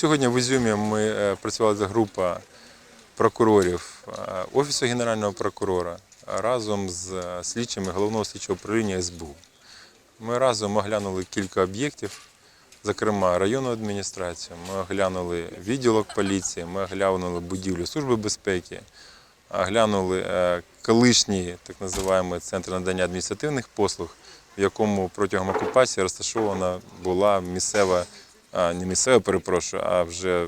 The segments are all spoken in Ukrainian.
сьогодні в Ізюмі ми е, працювала за група прокурорів е, Офісу Генерального прокурора разом з е, слідчими головного слідчого управління СБУ. Ми разом оглянули кілька об'єктів, зокрема районну адміністрацію, ми оглянули відділок поліції, ми оглянули будівлю Служби безпеки, оглянули колишній так називаємо центр надання адміністративних послуг, в якому протягом окупації розташована була місцева, не місцева, перепрошую, а вже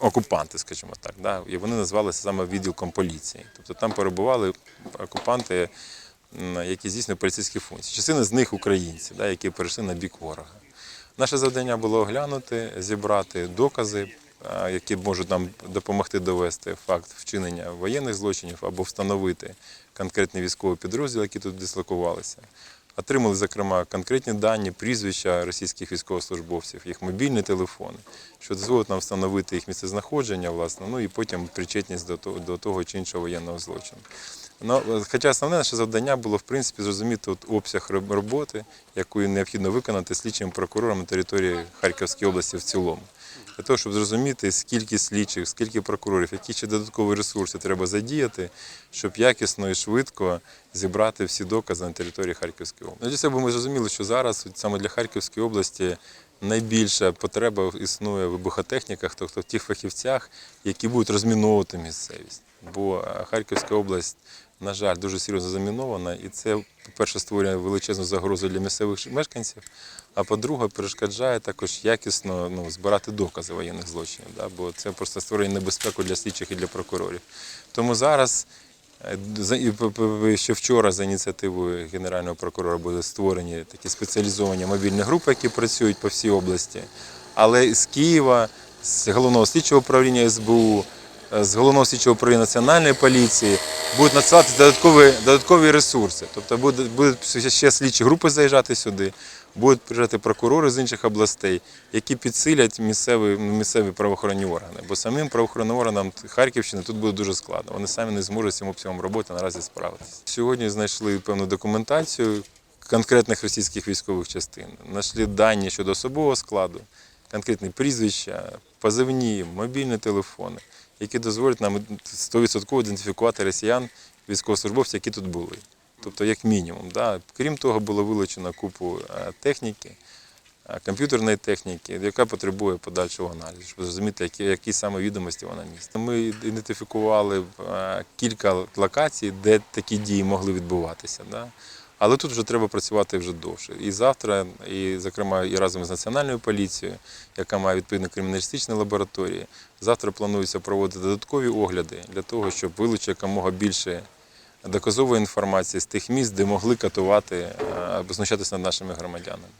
окупанти, скажімо так. Да? І вони називалися саме відділком поліції. Тобто там перебували окупанти, які здійснюють поліцейські функції. Частина з них українці, да, які перейшли на бік ворога. Наше завдання було оглянути, зібрати докази, які можуть нам допомогти довести факт вчинення воєнних злочинів або встановити конкретний військовий підрозділ, які тут дислокувалися. Отримали, зокрема, конкретні дані, прізвища російських військовослужбовців, їх мобільні телефони, що дозволить нам встановити їх місцезнаходження, власне, ну і потім причетність до того, до того чи іншого воєнного злочину. Ну, хоча основне наше завдання було в принципі зрозуміти от обсяг роботи, яку необхідно виконати слідчим прокурором на території Харківської області в цілому. Для того, щоб зрозуміти, скільки слідчих, скільки прокурорів, які ще додаткові ресурси треба задіяти, щоб якісно і швидко зібрати всі докази на території Харківської області. Для цього ми зрозуміли, що зараз саме для Харківської області найбільша потреба існує в вибухотехніках, тобто в тих фахівцях, які будуть розміновувати місцевість. Бо е, Харківська область, на жаль, дуже серйозно замінована, і це, по-перше, створює величезну загрозу для місцевих мешканців, а по-друге, перешкоджає також якісно ну, збирати докази воєнних злочинів, да? бо це просто створює небезпеку для слідчих і для прокурорів. Тому зараз Е, Ще вчора за ініціативою Генерального прокурора були створені такі спеціалізовані мобільні групи, які працюють по всій області. Але з Києва, з головного слідчого управління СБУ, з головного слідчого управління Національної поліції будуть надсилатися додаткові, додаткові ресурси. Тобто будуть, будуть ще слідчі групи заїжджати сюди, будуть приїжджати прокурори з інших областей, які підсилять місцеві, місцеві правоохоронні органи. Бо самим правоохоронним органам Харківщини тут буде дуже складно. Вони самі не зможуть цим обсягом роботи наразі справитися. Сьогодні знайшли певну документацію конкретних російських військових частин. Знайшли дані щодо особового складу, конкретні прізвища, позивні, мобільні телефони, які дозволять нам 100% ідентифікувати росіян, військовослужбовців, які тут були. Тобто, як мінімум. Да. Крім того, було вилучено купу е, техніки, е, комп'ютерної техніки, яка потребує подальшого аналізу, щоб зрозуміти, які, які саме відомості вона містить. Ми ідентифікували е, кілька локацій, де такі дії могли відбуватися. Да. Але тут вже треба працювати вже довше. І завтра, і, зокрема, і разом з національною поліцією, яка має відповідно криміналістичні лабораторії, завтра планується проводити додаткові огляди для того, щоб вилучити якомога більше доказової інформації з тих місць, де могли катувати е, або знущатися над нашими громадянами.